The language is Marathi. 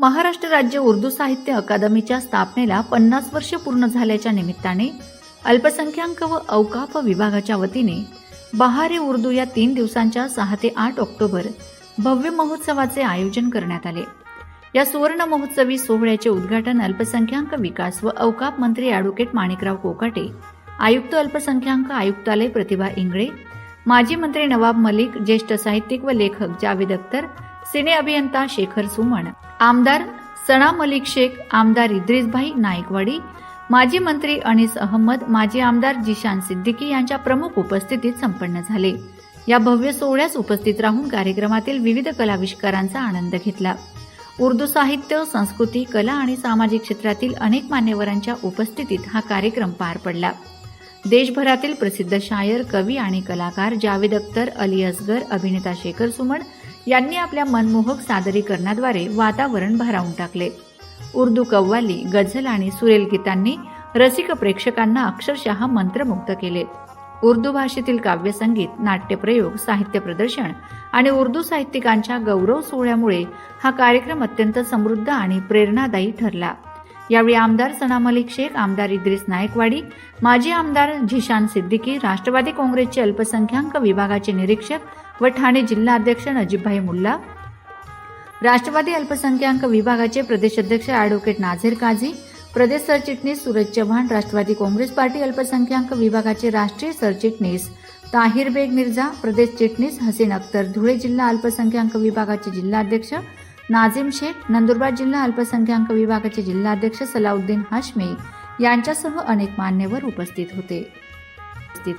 महाराष्ट्र राज्य उर्दू साहित्य अकादमीच्या स्थापनेला पन्नास वर्ष पूर्ण झाल्याच्या निमित्ताने अल्पसंख्याक व अवकाफ विभागाच्या वतीने बहारे उर्दू या तीन दिवसांच्या सहा ते आठ ऑक्टोबर भव्य महोत्सवाचे आयोजन करण्यात आले. या सुवर्ण महोत्सवी सोहळ्याचे उद्घाटन अल्पसंख्याक विकास व अवकाप मंत्री अॅडव्होकेट माणिकराव कोकाटे आयुक्त अल्पसंख्याक आयुक्तालय प्रतिभा इंगळे माजी मंत्री नवाब मलिक ज्येष्ठ साहित्यिक व लेखक जावेद अख्तर सिने अभियंता शेखर सुमण आमदार सना मलिक शेख आमदार इद्रिसभाई नाईकवाडी माजी मंत्री अनिस अहमद माजी आमदार जिशान सिद्दीकी यांच्या प्रमुख उपस्थितीत संपन्न झाले. या भव्य सोहळ्यास उपस्थित राहून कार्यक्रमातील विविध कलाविष्कारांचा आनंद घेतला. उर्दू साहित्य संस्कृती कला आणि सामाजिक क्षेत्रातील अनेक मान्यवरांच्या उपस्थितीत हा कार्यक्रम पार पडला. देशभरातील प्रसिद्ध शायर कवी आणि कलाकार जावेद अख्तर अली असगर अभिनेता शेखर सुमन यांनी आपल्या मनमोहक सादरीकरणाद्वारे वातावरण भारावून टाकले. उर्दू कव्वाली गझल आणि सुरेल गीतांनी रसिक प्रेक्षकांना अक्षरशः मंत्रमुग्ध केले. उर्दू भाषेतील काव्यसंगीत नाट्यप्रयोग साहित्य प्रदर्शन आणि उर्दू साहित्यिकांच्या गौरव सोहळ्यामुळे हा कार्यक्रम अत्यंत समृद्ध आणि प्रेरणादायी ठरला. यावेळी आमदार सना मलिक शेख आमदार इद्रिस नायकवाडी माजी आमदार झिशान सिद्दीकी राष्ट्रवादी काँग्रेसचे अल्पसंख्याक विभागाचे निरीक्षक व ठाणे जिल्हा अध्यक्ष नजीबभाई मुल्ला राष्ट्रवादी अल्पसंख्याक विभागाचे प्रदेशाध्यक्ष ॲडव्होकेट नाझीर काझी प्रदेश सरचिटणीस सूरज चव्हाण राष्ट्रवादी काँग्रेस पार्टी अल्पसंख्याक विभागाचे राष्ट्रीय सरचिटणीस ताहिर बेग मिर्झा प्रदेश चिटणीस हसीन अख्तर धुळे जिल्हा अल्पसंख्याक विभागाचे जिल्हाध्यक्ष नाझिम शेख नंदुरबार जिल्हा अल्पसंख्याक विभागाचे जिल्हाध्यक्ष सलाउद्दीन हाशमी यांच्यासह अनेक मान्यवर उपस्थित होते. उपस्थित